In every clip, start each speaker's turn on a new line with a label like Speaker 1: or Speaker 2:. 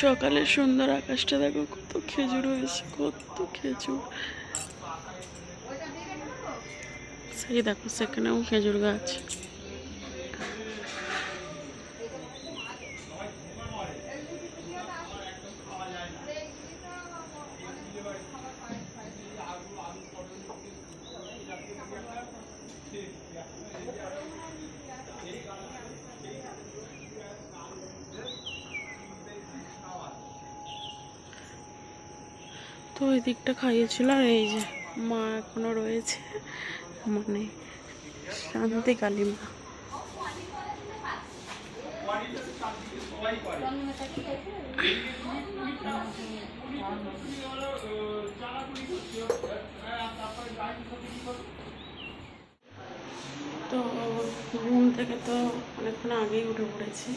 Speaker 1: সকালে সুন্দর আকাশটা দেখো কত খেজুর হয়েছে কত খেজুর। সেই দেখো সেখানেও খেজুর গাছ। তো ওই দিকটা খাইয়েছিল আর এই যে মা এখনও রয়েছে। মানে শান্তি কালী মা। তো ঘুম থেকে তো অনেকক্ষণ আগেই উঠে পড়েছি।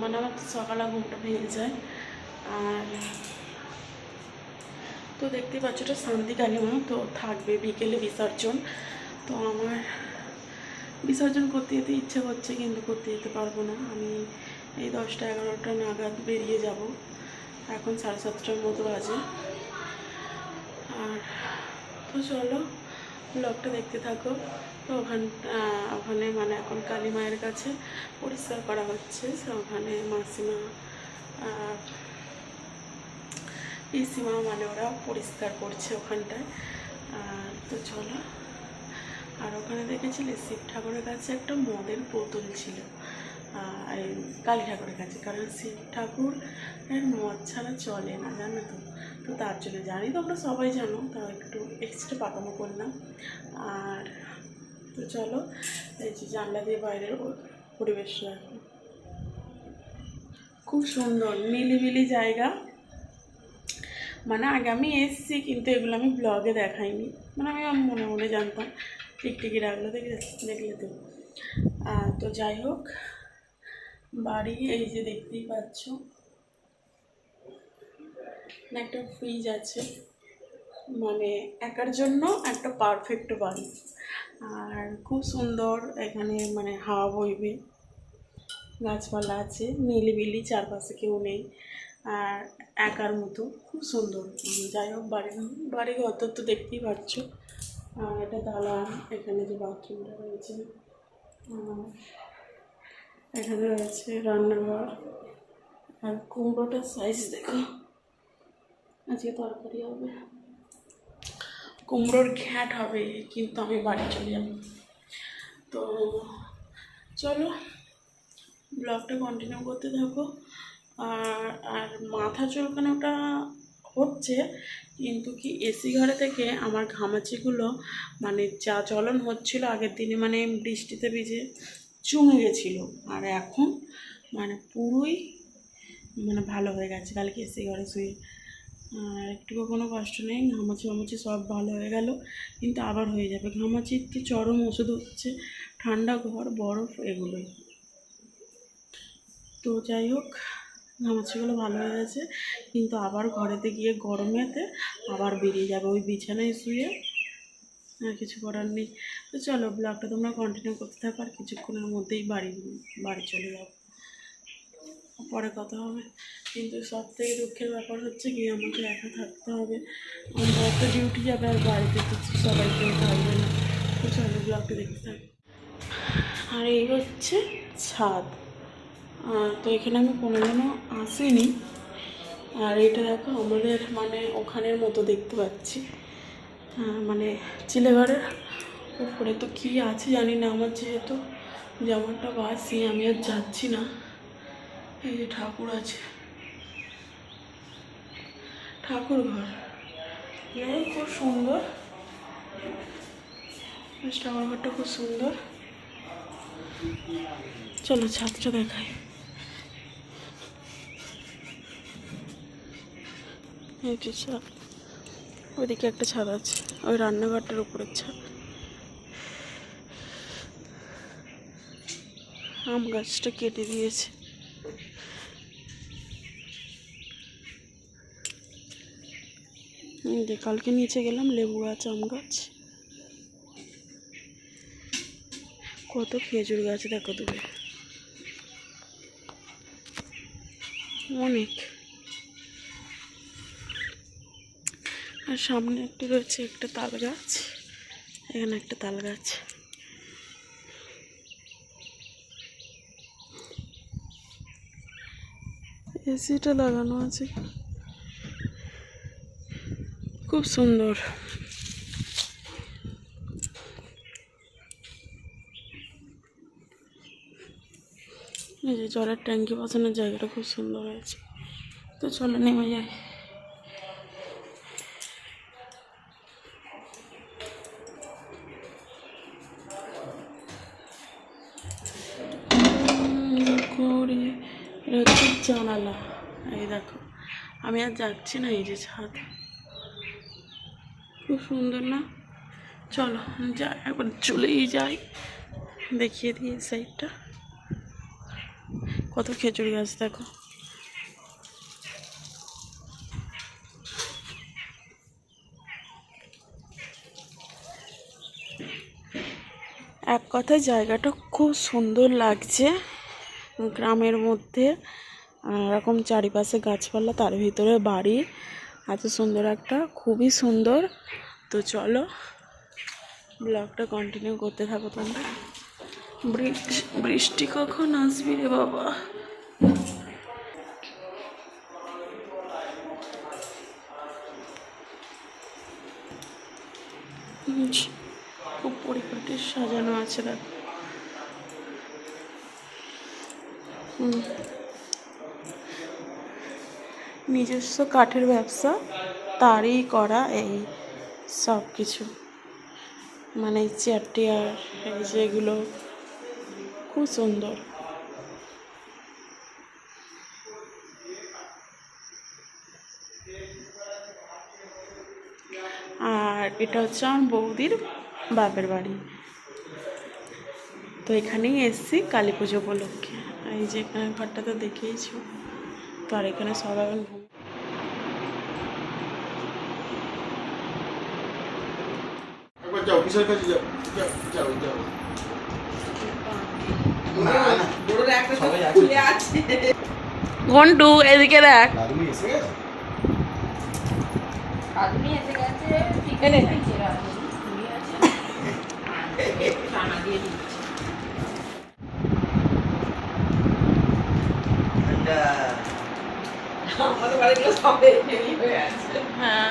Speaker 1: মানে আমার সকালে ঘুমটা ভেঙে যায়। আর তো দেখতে পাচ্ছ এটা শান্তি কালিমা তো থাকবে বিকেলে বিসর্জন। তো আমার বিসর্জন করতে যেতে ইচ্ছে করছে কিন্তু করতে যেতে পারব না। আমি এই দশটা এগারোটা নাগাদ বেরিয়ে যাব। এখন সাড়ে সাতটার মতো বাজে। আর তো চলো ব্লগটা দেখতে থাকো। তো ওখান ওখানে মানে এখন কালী মায়ের কাছে পরিষ্কার করা হচ্ছে। ওখানে মাসিমা আহ, পিসিমা মানে ওরা পরিষ্কার করছে ওখানটায়। তো চলো। আর ওখানে দেখেছিলে, শিব ঠাকুরের কাছে একটা মদের বোতল ছিল। আর কালী ঠাকুরের কাছে, কারণ শিব ঠাকুর মদ ছাড়া চলে না, জানো তো? তো তার জন্য জানি, তোমরা সবাই জানো তাও একটু এক্সট্রা পাকামো করলাম। আর তো চলো, এই যে জানলা দিয়ে বাইরের পরিবেশটা। খুব সুন্দর, মিলিমিলি জায়গা। মানে আগে আমি এসেছি, কিন্তু এগুলো আমি ব্লগে দেখাইনি। মানে আমি মনে মনে জানতাম, টিকটিকি রাখল দেখলে দেখলে তো। তো যাই হোক, বাড়ি এই যে দেখতেই পাচ্ছ। একটা ফ্রিজ আছে। মানে একার জন্য একটা পারফেক্ট বাড়ি। আর খুব সুন্দর এখানে মানে হাওয়া বইবে। গাছপালা আছে, নিলিবিলি, চারপাশে কেউ নেই। আর একার মতো, খুব সুন্দর। যাই হোক, বাড়ি বাড়ি ঘর তো দেখতেই পাচ্ছ। আর এটা দালান, এখানে যে বাথরুমটা রয়েছে এখানে রয়েছে রান্নাঘর। আর কুমড়োটার সাইজ দেখো। আজকে তরকারি হবে। কুমড়োর ঘ্যাট হবে, কিন্তু আমি বাড়ি চলে যাব। তো চলো, ব্লগটা কন্টিনিউ করতে থাকো। আর মাথা চুলকানোটা হচ্ছে, কিন্তু কি এসি ঘরে থেকে আমার ঘামাচিগুলো মানে যা জ্বলন হচ্ছিল আগের দিনে মানে বৃষ্টিতে ভিজে চুমে গেছিল। আর এখন মানে পুরোই মানে ভালো হয়ে গেছে, কালকে এসি ঘরে শুয়ে। আর একটুকু কোনো কষ্ট নেই, ঘামাচি ঘামাচি সব ভালো হয়ে গেল, কিন্তু আবার হয়ে যাবে। ঘামাচির তো চরম ওষুধ হচ্ছে, ঠান্ডা ঘর, বরফ এগুলোই। তো যাই হোক ঘামাচিগুলো ভালো হয়ে গেছে। কিন্তু আবার ঘরেতে গিয়ে গরমেতে আবার বেরিয়ে যাবে। ওই বিছানায় শুয়ে আর কিছু করার নেই। তো চলো ব্লগটা তোমরা কন্টিনিউ করতে থাকো আর কিছুক্ষণের মধ্যেই বাড়ি বাড়ি চলে যাব পরে কথা হবে। কিন্তু সব থেকে দুঃখের ব্যাপার হচ্ছে কি, আমাকে একা থাকতে হবে। আমার একটা ডিউটি যাবে আর বাড়িতে তো সবাই কেউ থাকবে না। তো চলো ব্লগটা দেখতে থাকো। আর এই হচ্ছে ছাদ। তো এখানে আমি কোনোদিনও আসিনি। আর এটা দেখো, আমাদের মানে ওখানের মতো দেখতে পাচ্ছি। মানে চিলেঘরের উপরে। তো কী আছে জানি না, আমার যেহেতু যেমনটা বাসি, আমি আর যাচ্ছি না। এই যে ঠাকুর আছে। ঠাকুর ঘর খুব সুন্দর। ঠাকুর ঘরটা খুব সুন্দর। চলো ছাদটা দেখাই। এই ছাদ। ওইদিকে একটা ছাদ আছে। ওই রান্নাঘরটার উপরের ছাদ। আম গাছটা কেটে দিয়েছে। কালকে নিচে গেলাম লেবু গাছ, আম গাছ। কত খেজুর গাছ, দেখো তুমি। অনেক। আর সামনে একটি রয়েছে একটা তাল গাছ, এখানে একটা তাল গাছ। এসিটা লাগানো আছে। খুব সুন্দর। এই যে জলের ট্যাঙ্কি বসানোর জায়গাটা খুব সুন্দর হয়েছে। তো চলো নেমে যাই। কুড়ি এটা হচ্ছে জানালা। এই দেখো, আমি আর যাচ্ছি না এই যে ছাদ। খুব সুন্দর না? চলো যাই একবার চলেই যাই। দেখিয়ে দিই এই সাইডটা কত খেজুর গাছ, দেখো। এক কথায় জায়গাটা খুব সুন্দর লাগছে। গ্রামের মধ্যে এরকম চারিপাশে গাছপালা, তার ভিতরে বাড়ি। এত সুন্দর একটা, খুবই সুন্দর। তো চলো, ব্লগটা কন্টিনিউ করতে থাকো তোমরা। বৃষ্টি বৃষ্টি কখন আসবি রে বাবা? খুব পরিপাটি সাজানো আছে দেখো নিজস্ব কাঠের ব্যবসা, তারই করা এই সব কিছু মানে এই চেয়ার টেয়ার এই যেগুলো খুব সুন্দর। আর এটা হচ্ছে আমার বৌদির বাপের বাড়ি। তো এখানেই এসছি কালী পুজো উপলক্ষে। এই যে এখানে ঘরটা তো দেখেইছো তো আর এখানে ঘুম
Speaker 2: একবার যাও কিসের কাছে যাও যাও যাও যাও না না
Speaker 3: বড়োর একটা তো
Speaker 2: সবাই আছে।
Speaker 3: খুলে আছে
Speaker 1: ঘন্টু এদিকে দেখ
Speaker 2: দাদুমি এসে গেছে
Speaker 4: আদমি এসে গেছে
Speaker 3: এনে।
Speaker 4: চিকেন চেরা ঘুমিয়ে আছে টানা দিয়ে দিচ্ছে
Speaker 3: আমাদের বাড়িগুলো সবাই রেডি হয়ে আছে।
Speaker 1: হ্যাঁ।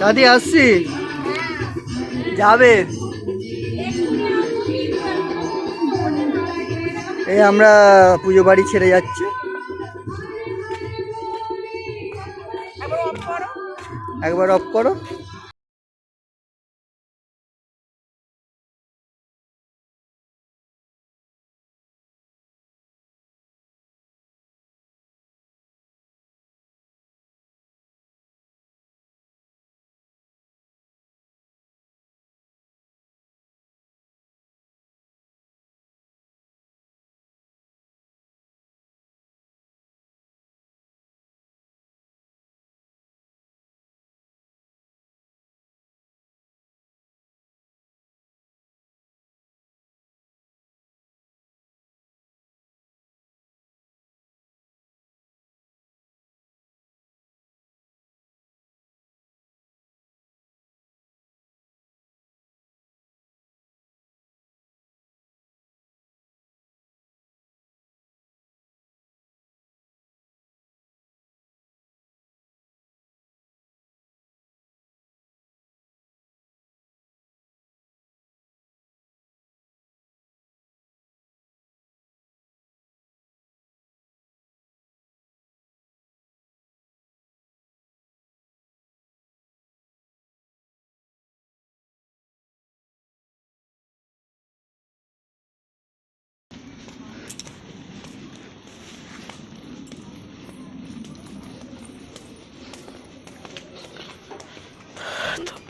Speaker 5: দাদি আসছি। যাবে? এই আমরা পুজো বাড়ি ছেড়ে যাচ্ছি।
Speaker 3: একবার অফ করো।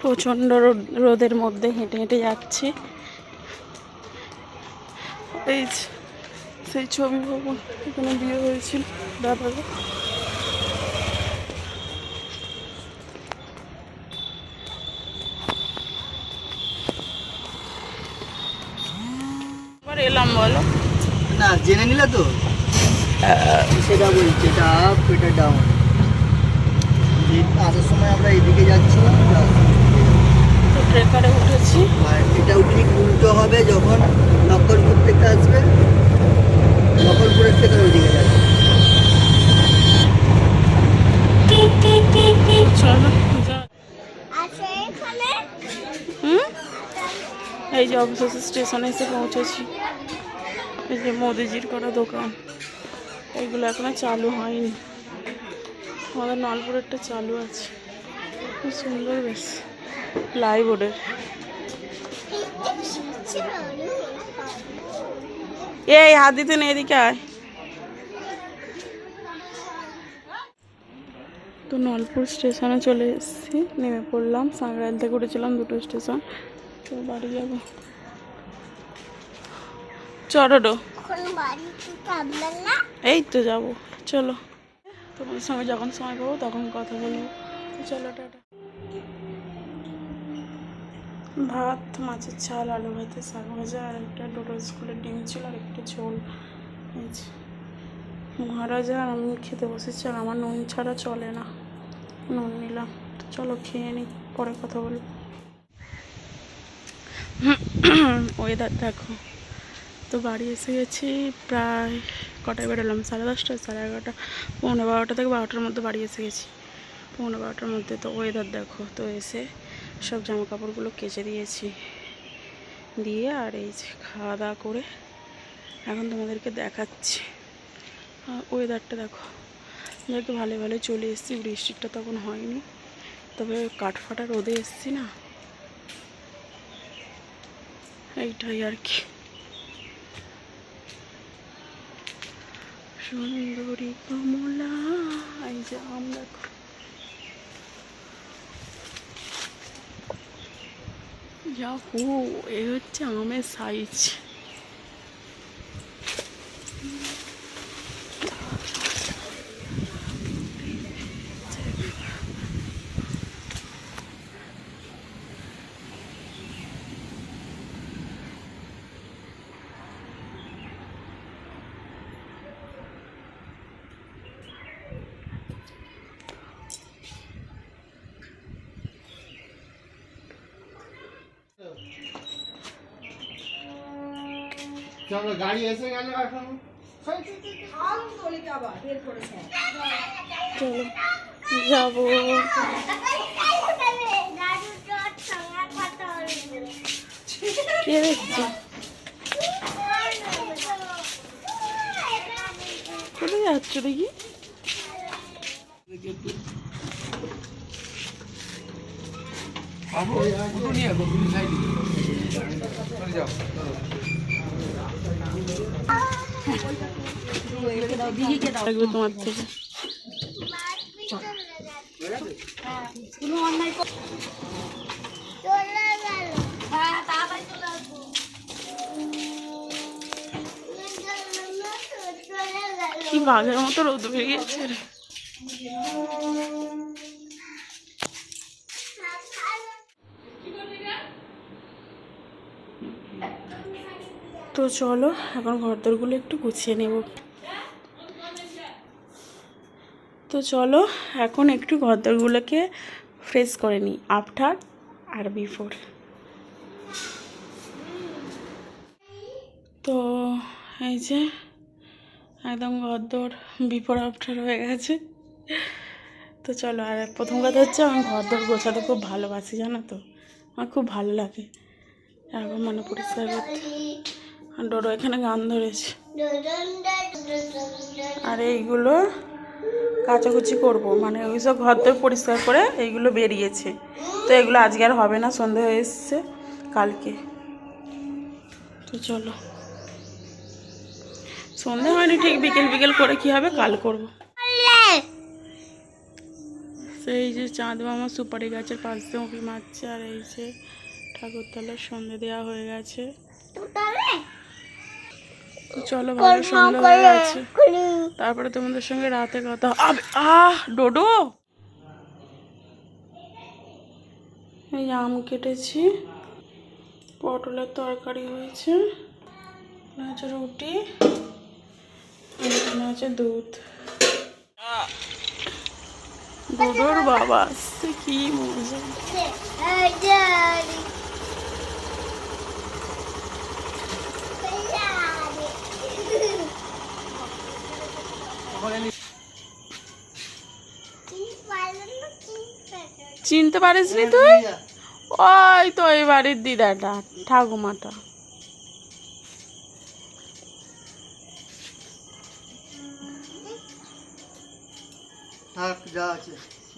Speaker 1: প্রচণ্ড রোদ- রোদের মধ্যে হেঁটে হেঁটে যাচ্ছি। এই সেই ছবি ভবন এখানে বিয়ে হয়েছিল দাদার। এলাম বলো।
Speaker 5: না জেনে নিলে তো? সেটা বলছি এটা আপ এটা ডাউন আসার সময় আমরা এদিকে যাচ্ছিলাম
Speaker 1: ট্রেকারে উঠেছি।
Speaker 5: আর এটাও ঠিক উল্টো হবে যখন নকলপুর থেকে আসবে। নকলপুরের থেকে ওইদিকে যাবে।
Speaker 1: এই যে অবশেষে স্টেশনে এসে পৌঁছেছি। এই যে মোদিজির করা দোকান। এইগুলো এখনও চালু হয়নি। আমাদের নলপুরেরটা চালু আছে। খুব সুন্দর বেশ। প্লাইবোর্ডের এই, হাত দিতে নেই, এদিকে আয়। তো নলপুর স্টেশনে চলে এসেছি, নেমে পড়লাম সাংরাইল থেকে উঠেছিলাম দুটো স্টেশন। তো বাড়ি যাব। চলো এই তো যাব, চলো। তোমার সঙ্গে যখন সময় পাবো তখন কথা বলব। চলো, টাটা। ভাত, মাছের ঝাল, আলু ভাতে, শাক ভাজা আর একটা ডোডো স্কুলের ডিম ছিল আর একটা ঝোল। মহারাজা আর আমি খেতে বসেছি আর আমার নুন ছাড়া চলে না। নুন নিলাম। তো চলো খেয়ে নিই পরে কথা বলব। ওয়েদার দেখো। তো বাড়ি এসে গেছি প্রায় কটায় বেরোলাম? সাড়ে দশটা সাড়ে এগারোটা, পৌনে বারোটা থেকে বারোটার মধ্যে বাড়ি এসে গেছি। পৌনে বারোটার মধ্যে তো ওয়েদার দেখো। তো এসে সব জামা কাপড়গুলো কেচে দিয়েছি। দিয়ে আর এই যে খাওয়া দাওয়া করে এখন তোমাদেরকে দেখাচ্ছি। ওয়েদারটা দেখো যাকে ভালো ভালো চলে এসেছি, বৃষ্টিটা তখন হয়নি। তবে কাঠফাটা রোদে এসেছি না? এইটাই আর কি। সুন্দরী কমলা, এই যে আম দেখো। যাহু এই হচ্ছে আমের সাইজ
Speaker 2: চলো গাড়ি এসে গেল এখন।
Speaker 1: চলো যাব। কে দেখছ? কোথায় যাচ্ছ দেখি? কি বাঘের মতো রোদ বেরিয়েছে রে তো চলো এখন ঘরদোরগুলো একটু গুছিয়ে নেব। তো চলো, এখন একটু ঘরদোরগুলোকে ফ্রেশ করে নিই আফটার আর বিফোর তো এই যে, একদম ঘরদোর বিফোর আফটার হয়ে গেছে। তো চলো, আর প্রথম কথা হচ্ছে, আমি ঘরদোর গোছাতে খুব ভালোবাসি, জানো তো? আমার খুব ভালো লাগে। এরকম মানে পরিষ্কার করতে আর ডোডো এখানে গান ধরেছে। আর এইগুলো কাচাকুচি করব। মানে ওই সব ঘর থেকে পরিষ্কার করে এইগুলো বেরিয়েছে। তো এগুলো আজকে আর হবে না, সন্ধে হয়ে এসছে কালকে। তো চলো। সন্ধে হয়নি, ঠিক বিকেল বিকেল করে কি হবে কাল করব। সেই যে চাঁদ মামা সুপারি গাছের পাশ দিয়ে উঁকি মারছে, আর এই যে ঠাকুরতলার সন্ধে দেওয়া হয়ে গেছে। তো চলো ভালো সন্ধ্যা হয়ে গেছে। তারপরে তোমাদের সঙ্গে রাতে কথা আবে আহ ডোডো! এই আম কেটেছি। পটলের তরকারি হয়েছে। আছে রুটি। আছে দুধ। ডোডোর বাবা আসছে কি মজা। চিনতে পারিস নি তুই? ওই তো এই বাড়ির দিদাটা ঠাকুমাটা।
Speaker 5: থাক যা আছে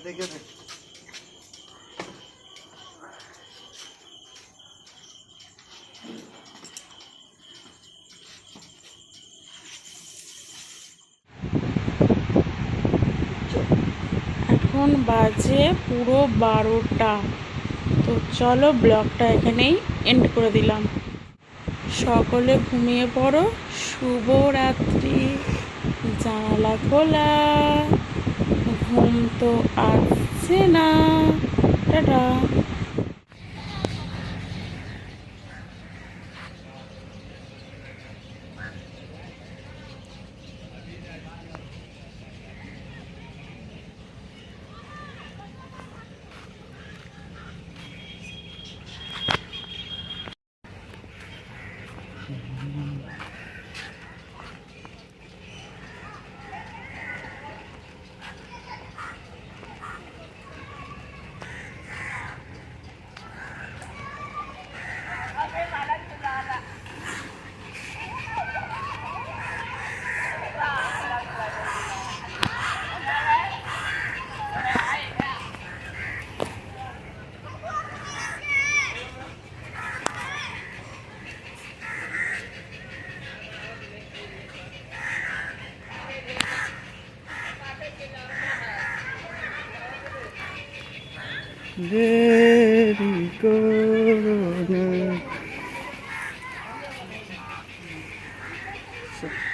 Speaker 5: রেখে দে।
Speaker 1: এখন বাজে পুরো বারোটা। তো চলো ব্লগটা এখানেই এন্ড করে দিলাম। সকলে ঘুমিয়ে পড়ো। শুভ রাত্রি জানালা খোলা। ঘুম তো আসছে না। টাটা।
Speaker 5: Sure.